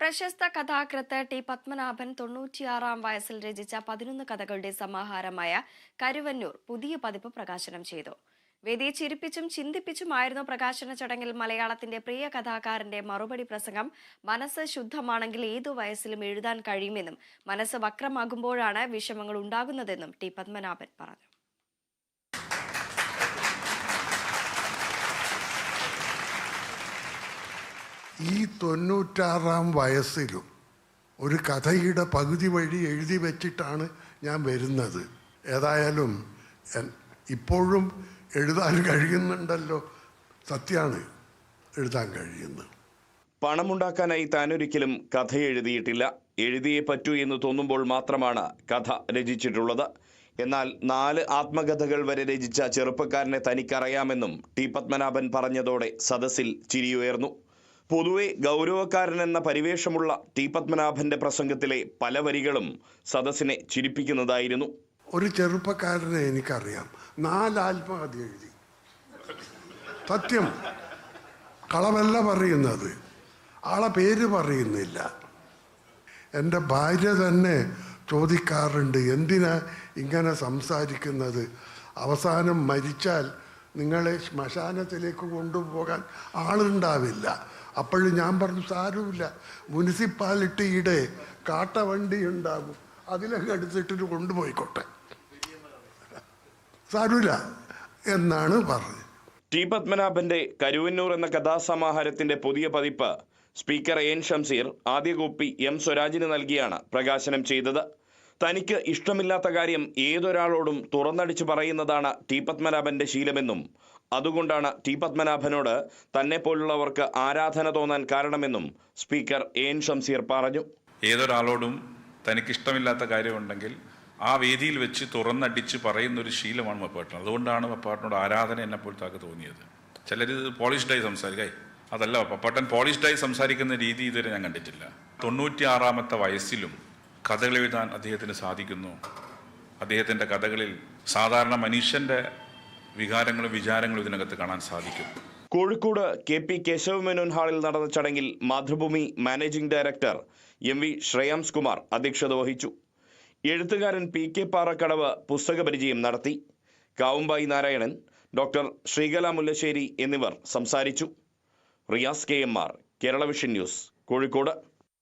പ്രശസ്ത കഥാകൃത്ത് ടി പത്മനാഭൻ തൊണ്ണൂറ്റിയാറാം വയസ്സിൽ രചിച്ച പതിനൊന്ന് കഥകളുടെ സമാഹാരമായ കരുവന്നൂർ പുതിയ പതിപ്പ് പ്രകാശനം ചെയ്തു. വേദിയെ ചിരിപ്പിച്ചും ചിന്തിപ്പിച്ചുമായിരുന്നു പ്രകാശന ചടങ്ങിൽ മലയാളത്തിന്റെ പ്രിയ കഥാകാരന്റെ മറുപടി പ്രസംഗം. മനസ്സ് ശുദ്ധമാണെങ്കിൽ ഏതു വയസ്സിലും എഴുതാൻ കഴിയുമെന്നും മനസ്സ് വക്രമാകുമ്പോഴാണ് വിഷമങ്ങൾ ഉണ്ടാകുന്നതെന്നും ടി പത്മനാഭൻ പറഞ്ഞു. ഈ തൊണ്ണൂറ്റാറാം വയസ്സിലും ഒരു കഥയുടെ പകുതി വഴി എഴുതി വെച്ചിട്ടാണ് ഞാൻ വരുന്നത്. ഏതായാലും ഇപ്പോഴും എഴുതാൻ കഴിയുന്നുണ്ടല്ലോ. സത്യമാണ് എഴുതാൻ കഴിയുന്നത്. പണമുണ്ടാക്കാനായി താനൊരിക്കലും കഥ എഴുതിയിട്ടില്ല. എഴുതിയേ പറ്റൂ എന്ന് തോന്നുമ്പോൾ മാത്രമാണ് കഥ രചിച്ചിട്ടുള്ളത്. എന്നാൽ നാല് ആത്മകഥകൾ വരെ രചിച്ച ചെറുപ്പക്കാരനെ തനിക്കറിയാമെന്നും ടി പത്മനാഭൻ പറഞ്ഞതോടെ സദസ്സിൽ ചിരിയുയർന്നു. പൊതുവെ ഗൗരവക്കാരൻ എന്ന പരിവേഷമുള്ള ടി പത്മനാഭന്റെ പ്രസംഗത്തിലെ പല വരികളും സദസ്സിനെ ചിരിപ്പിക്കുന്നതായിരുന്നു. ഒരു ചെറുപ്പക്കാരനെ എനിക്കറിയാം. നാല് ആത്മകഥ എഴുതി സത്യം. കളവല്ല പറയുന്നത്. ആളെ പേര് പറയുന്നില്ല. എന്റെ ഭാര്യ തന്നെ ചോദിക്കാറുണ്ട് എന്തിനാ ഇങ്ങനെ സംസാരിക്കുന്നത്? അവസാനം മരിച്ചാൽ നിങ്ങളെ ശ്മശാനത്തിലേക്ക് കൊണ്ടുപോകാൻ ആളുണ്ടാവില്ല. അപ്പോഴും ഞാൻ പറഞ്ഞു സാരമില്ല. മുനിസിപ്പാലിറ്റിയുടെ കാട്ടവണ്ടി ഉണ്ടാകും. അതിലൊക്കെ എടുത്തിട്ട് കൊണ്ടുപോയിക്കോട്ടെ. സാരമില്ല. എന്നാണ് പറഞ്ഞത്. ടി പത്മനാഭന്റെ കരുവന്നൂർ എന്ന കഥാസമാഹാരത്തിന്റെ പുതിയ പതിപ്പ് സ്പീക്കർ എൻ ഷംസീർ ആദ്യ കോപ്പി എം സ്വരാജിന് നൽകിയാണ് പ്രകാശനം ചെയ്തത്. തനിക്ക് ഇഷ്ടമില്ലാത്ത കാര്യം ഏതൊരാളോടും തുറന്നടിച്ചു പറയുന്നതാണ് ടി പത്മനാഭന്റെ ശീലമെന്നും അതുകൊണ്ടാണ് ടി പത്മനാഭനോട് തന്നെ പോലുള്ളവർക്ക് ആരാധന തോന്നാൻ കാരണമെന്നും സ്പീക്കർ എൻ ഷംസീർ പറഞ്ഞു. ഏതൊരാളോടും തനിക്കിഷ്ടമില്ലാത്ത കാര്യമുണ്ടെങ്കിൽ ആ വേദിയിൽ വെച്ച് തുറന്നടിച്ച് പറയുന്ന ഒരു ശീലമാണ് മപ്പാട്ടൻ. അതുകൊണ്ടാണ് മപ്പാട്ടനോട് ആരാധന എന്നെ പോലത്താക്ക് തോന്നിയത്. ചിലർ പോളിഷ്ഡായി സംസാരിക്കായി അതല്ല പപ്പാട്ടൻ പോളിഷ്ഡായി സംസാരിക്കുന്ന രീതി ഇതുവരെ ഞാൻ കണ്ടിട്ടില്ല. തൊണ്ണൂറ്റി ആറാമത്തെ വയസ്സിലും കഥകൾ എഴുതാൻ അദ്ദേഹത്തിന് സാധിക്കുന്നു. അദ്ദേഹത്തിന്റെ കഥകളിൽ സാധാരണ മനുഷ്യന്റെ വികാരങ്ങളും വിചാരങ്ങളും ഇതിനകത്ത് കാണാൻ സാധിക്കും. കോഴിക്കോട് കെ പി കേശവമേനോൻ ഹാളിൽ നടന്ന ചടങ്ങിൽ Mathrubhumi managing director M V Shreyams Kumar അധ്യക്ഷത വഹിച്ചു. എഴുത്തുകാരൻ പി കെ പാറക്കടവ് പുസ്തക പരിചയം നടത്തി. കാവുമ്പായി നാരായണൻ ഡോക്ടർ ശ്രീകല മുല്ലശ്ശേരി എന്നിവർ സംസാരിച്ചു. Riyas K M R Kerala vision news Kozhikode.